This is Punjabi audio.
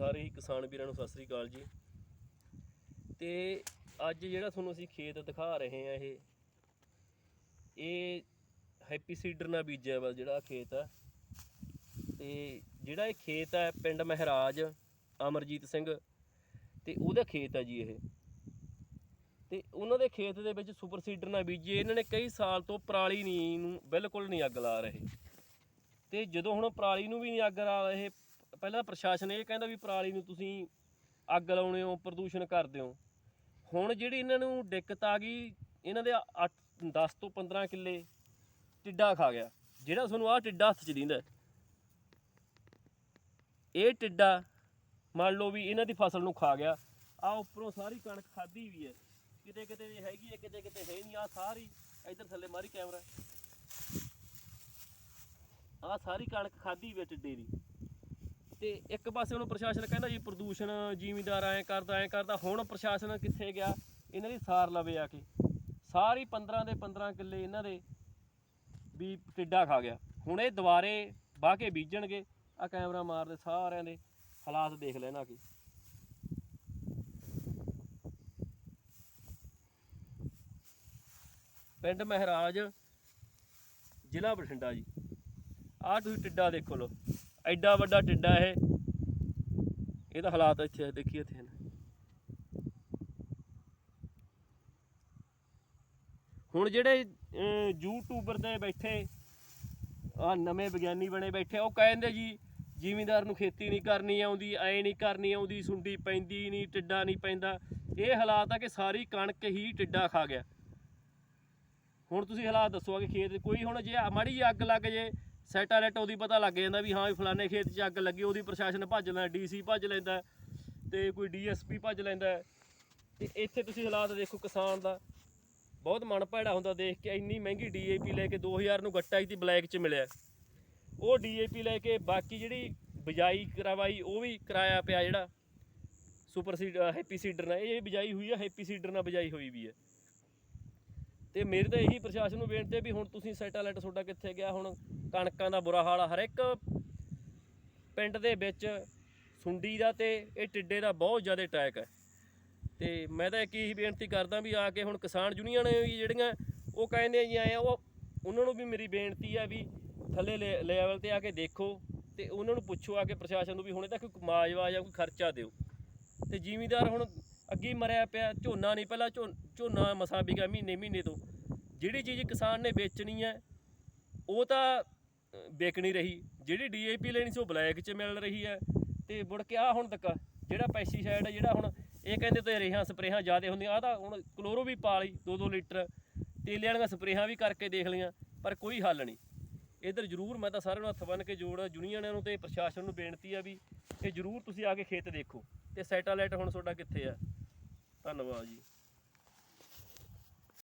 ਸਾਰੇ ਹੀ ਕਿਸਾਨ ਵੀਰਾਂ ਨੂੰ ਸਤਿ ਸ੍ਰੀ ਅਕਾਲ ਜੀ। ਤੇ ਅੱਜ ਜਿਹੜਾ ਤੁਹਾਨੂੰ ਅਸੀਂ ਖੇਤ ਦਿਖਾ ਰਹੇ ਆ ਇਹ ਇਹ ਹੈਪੀ ਸੀਡਰ ਨਾਲ ਬੀਜਿਆ ਵਾ ਜਿਹੜਾ ਖੇਤ ਆ। ਤੇ ਜਿਹੜਾ ਇਹ ਖੇਤ ਹੈ ਪਿੰਡ ਮਹਿਰਾਜ ਅਮਰਜੀਤ ਸਿੰਘ, ਤੇ ਉਹਦਾ ਖੇਤ ਆ ਜੀ ਇਹ। ਤੇ ਉਹਨਾਂ ਦੇ ਖੇਤ ਦੇ ਵਿੱਚ ਸੁਪਰ ਸੀਡਰ ਨਾਲ ਬੀਜੇ, ਇਹਨਾਂ ਨੇ ਕਈ ਸਾਲ ਤੋਂ ਪਰਾਲੀ ਨਹੀਂ ਨੂੰ ਬਿਲਕੁਲ ਨਹੀਂ ਅੱਗ ਲਾ ਰਹੇ। ਤੇ ਜਦੋਂ ਹੁਣ ਪਰਾਲੀ ਨੂੰ ਵੀ ਨਹੀਂ ਅੱਗ ਲਾ ਰਹੇ ਪਹਿਲਾਂ ਪ੍ਰਸ਼ਾਸਨ ਇਹ ਕਹਿੰਦਾ ਵੀ ਪਰਾਲੀ ਨੂੰ ਤੁਸੀਂ ਅੱਗ ਲਾਉਣੇ ਹੋ, ਪ੍ਰਦੂਸ਼ਣ ਕਰਦੇ ਹੋ। ਹੁਣ ਜਿਹੜੀ ਇਹਨਾਂ ਨੂੰ ਦਿੱਕਤ ਆ ਗਈ, ਇਹਨਾਂ ਦੇ 8 10 ਤੋਂ 15 ਕਿੱਲੇ ਟਿੱਡਾ ਖਾ ਗਿਆ। ਜਿਹੜਾ ਤੁਹਾਨੂੰ ਆਹ ਟਿੱਡਾ ਹੱਥ 'ਚ ਦਿੰਦਾ ਇਹ ਟਿੱਡਾ ਮੰਨ ਲਓ ਵੀ ਇਹਨਾਂ ਦੀ ਫਸਲ ਨੂੰ ਖਾ ਗਿਆ। ਆ ਉੱਪਰੋਂ ਸਾਰੀ ਕਣਕ ਖਾਧੀ ਵੀ ਹੈ। ਕਿਤੇ ਕਿਤੇ ਜੇ ਹੈਗੀ ਹੈ, ਕਿਤੇ ਕਿਤੇ ਹੈ ਨਹੀਂ। ਆ ਸਾਰੀ, ਇੱਧਰ ਥੱਲੇ ਮਾਰੀ ਕੈਮਰਾ। ਆ ਸਾਰੀ ਕਣਕ ਖਾਧੀ ਵੀ ਟਿੱਡੇ ਦੀ। ਤੇ ਇੱਕ ਪਾਸੇ ਉਹਨੂੰ ਪ੍ਰਸ਼ਾਸਨ ਕਹਿੰਦਾ ਜੀ, ਪ੍ਰਦੂਸ਼ਣ ਜ਼ਿਮੀਂਦਾਰ ਐਂ ਕਰਦਾ ਐਂ ਕਰਦਾ। ਹੁਣ ਪ੍ਰਸ਼ਾਸਨ ਕਿੱਥੇ ਗਿਆ? ਇਹਨਾਂ ਦੀ ਸਾਰ ਲਵੇ ਆ ਕੇ। ਸਾਰੀ 15 ਦੇ 15 ਕਿੱਲੇ ਇਹਨਾਂ ਦੇ ਵੀ ਟਿੱਡਾ ਖਾ ਗਿਆ। ਹੁਣ ਇਹ ਦੁਬਾਰੇ ਵਾਹ ਕੇ ਬੀਜਣਗੇ। ਆ ਕੈਮਰਾ ਮਾਰਦੇ ਸਾਰਿਆਂ ਦੇ। ਹਾਲਾਤ ਦੇਖ ਲੈਣਾ ਕਿ। ਪਿੰਡ ਮਹਿਰਾਜ, ਜ਼ਿਲ੍ਹਾ ਬਠਿੰਡਾ ਜੀ। ਆਹ ਤੁਸੀਂ ਟਿੱਡਾ ਦੇਖੋ ਲੋ ਐਡਾ ਵੱਡਾ ਟਿੱਡਾ ਇਹ। ਇਹਦਾ ਹਾਲਾਤ ਇੱਥੇ ਦੇਖੀਏ ਇੱਥੇ। ਹੁਣ ਜਿਹੜੇ ਅਹ, ਯੂਟਿਊਬਰ ਤੇ ਬੈਠੇ ਆ ਨਵੇਂ ਵਿਗਿਆਨੀ ਬਣੇ ਬੈਠੇ ਉਹ ਕਹਿੰਦੇ ਜੀ ਜ਼ਿਮੀਂਦਾਰ ਨੂੰ ਖੇਤੀ ਨਹੀਂ ਕਰਨੀ ਆਉਂਦੀ ਐ ਨਹੀਂ ਕਰਨੀ ਆਉਂਦੀ ਸੁੰਡੀ ਪੈਂਦੀ ਨਹੀਂ ਟਿੱਡਾ ਨਹੀਂ ਪੈਂਦਾ। ਇਹ ਹਾਲਾਤ ਆ ਕਿ ਸਾਰੀ ਕਣਕ ਹੀ ਟਿੱਡਾ ਖਾ ਗਿਆ। ਹੁਣ ਤੁਸੀਂ ਹਾਲਾਤ ਦੱਸੋ ਕਿ ਖੇਤ ਕੋਈ ਹੁਣ ਜੇ ਮਾੜੀ ਜਿਹੀ ਅੱਗ ਲੱਗ ਜੇ ਸੈਟਾਲਾਈਟ ਉਹਦੀ ਪਤਾ ਲੱਗ ਜਾਂਦਾ ਵੀ ਹਾਂ ਵੀ ਫਲਾਣੇ ਖੇਤ 'ਚ ਅੱਗ ਲੱਗੀ, ਉਹਦੀ ਪ੍ਰਸ਼ਾਸਨ ਭੱਜ ਲੈਂਦਾ ਡੀਸੀ ਭੱਜ ਲੈਂਦਾ, ਤੇ ਕੋਈ ਡੀਐਸਪੀ ਭੱਜ ਲੈਂਦਾ। ਤੇ ਇੱਥੇ ਤੁਸੀਂ ਹਾਲਾਤ ਦੇਖੋ ਕਿਸਾਨ ਦਾ, ਬਹੁਤ ਮਨ ਭੈੜਾ ਹੁੰਦਾ ਦੇਖ ਕੇ, ਇੰਨੀ ਮਹਿੰਗੀ ਡੀਏਪੀ ਲੈ ਕੇ 2000 ਨੂੰ ਗੱਟਾ ਇਤੀ ਬਲੈਕ 'ਚ ਮਿਲਿਆ। ਉਹ ਡੀਏਪੀ ਲੈ ਕੇ ਬਾਕੀ ਜਿਹੜੀ ਬਿਜਾਈ ਕਰਵਾਈ, ਉਹ ਵੀ ਕਰਾਇਆ ਪਿਆ ਜਿਹੜਾ, ਸੁਪਰ ਸੀਡ ਹੈਪੀ ਸੀਡਰ ਨਾਲ, ਇਹ ਬਿਜਾਈ ਹੋਈ ਹੈ ਹੈਪੀ ਸੀਡਰ ਨਾਲ ਬਿਜਾਈ ਹੋਈ ਵੀ ਹੈ ਤੇ ਮੇਰੇ ਤਾਂ ਇਹੀ ਪ੍ਰਸ਼ਾਸਨ ਨੂੰ ਬੇਨਤੀ ਹੈ ਵੀ ਹੁਣ ਤੁਸੀਂ ਸੈਟੇਲਾਈਟ ਤੁਹਾਡਾ ਕਿੱਥੇ ਗਿਆ? ਹੁਣ ਕਣਕਾਂ ਦਾ ਬੁਰਾ ਹਾਲ ਆ। ਹਰ ਇੱਕ ਪਿੰਡ ਦੇ ਵਿੱਚ ਸੁੰਡੀ ਦਾ ਤੇ ਇਹ ਟਿੱਡੇ ਦਾ ਬਹੁਤ ਜ਼ਿਆਦਾ ਅਟੈਕ ਹੈ। ਤੇ ਮੈਂ ਤਾਂ ਇੱਕ ਹੀ ਬੇਨਤੀ ਕਰਦਾ ਵੀ ਆ ਕੇ ਹੁਣ ਕਿਸਾਨ ਯੂਨੀਅਨ ਜਿਹੜੀਆਂ ਉਹ ਕਹਿੰਦੇ ਜੀ ਆਏ ਆ, ਉਹ ਉਹਨਾਂ ਨੂੰ ਵੀ ਮੇਰੀ ਬੇਨਤੀ ਆ ਵੀ ਥੱਲੇ ਲੈਵਲ ਤੇ ਆ ਕੇ ਦੇਖੋ ਤੇ ਉਹਨਾਂ ਨੂੰ ਪੁੱਛੋ ਆ ਕੇ ਪ੍ਰਸ਼ਾਸਨ ਨੂੰ ਵੀ ਹੁਣ ਇਹਦਾ ਕੋਈ ਮਾਜਵਾ ਜਾਂ ਕੋਈ ਖਰਚਾ ਦਿਓ। ਤੇ ਜ਼ਿਮੀਦਾਰ ਹੁਣ ਅੱਗੇ ਮਰਿਆ ਪਿਆ ਝੋਨਾ ਨਹੀਂ ਪਹਿਲਾਂ ਝੋ- ਝੋਨਾ ਮਸਾ ਵਿਕਿਆ ਮਹੀਨੇ ਮਹੀਨੇ ਤੋਂ। ਜਿਹੜੀ ਚੀਜ਼ ਕਿਸਾਨ ਨੇ ਵੇਚਣੀ ਹੈ ਉਹ ਤਾਂ ਅ, ਵਿਕ ਨਹੀਂ ਰਹੀ। ਜਿਹੜੀ ਡੀਏਪੀ ਲੈਣੀ ਸੀ ਉਹ ਬਲੈਕ 'ਚ ਮਿਲ ਰਹੀ ਹੈ। ਤੇ ਮੁੜ ਕੇ ਆ ਹੁਣ ਤੱਕ ਜਿਹੜਾ ਪੈਸਟੀਸਾਈਡ ਹੈ ਜਿਹੜਾ ਹੁਣ ਇਹ ਕਹਿੰਦੇ ਤੇ ਰੇਹਾਂ ਸਪਰੇਹਾਂ ਜ਼ਿਆਦਾ ਹੁੰਦੀਆਂ ਆ ਤਾਂ ਹੁਣ ਕਲੋਰੋ ਵੀ ਪਾ ਲਈ 2-2 ਲੀਟਰ। ਤੇਲੇ ਵਾਲੀਆਂ ਸਪਰੇਹਾਂ ਵੀ ਕਰਕੇ ਦੇਖ ਲਈਆਂ ਪਰ ਕੋਈ ਹੱਲ ਨਹੀਂ। ਇਧਰ ਜ਼ਰੂਰ ਮੈਂ ਤਾਂ ਸਾਰਿਆਂ ਨੂੰ ਹੱਥ ਬੰਨ੍ਹ ਕੇ ਜੋੜ ਯੂਨੀਅਨਾਂ ਨੂੰ ਤੇ ਪ੍ਰਸ਼ਾਸਨ ਨੂੰ ਬੇਨਤੀ ਆ ਵੀ ਇਹ ਜ਼ਰੂਰ ਤੁਸੀਂ ਆ ਕੇ ਖੇਤ ਦੇਖੋ। ਤੇ ਸੈਟੇਲਾਈਟ ਹੁਣ ਤੁਹਾਡਾ ਕਿੱਥੇ ਆ? ਧੰਨਵਾਦ ਜੀ।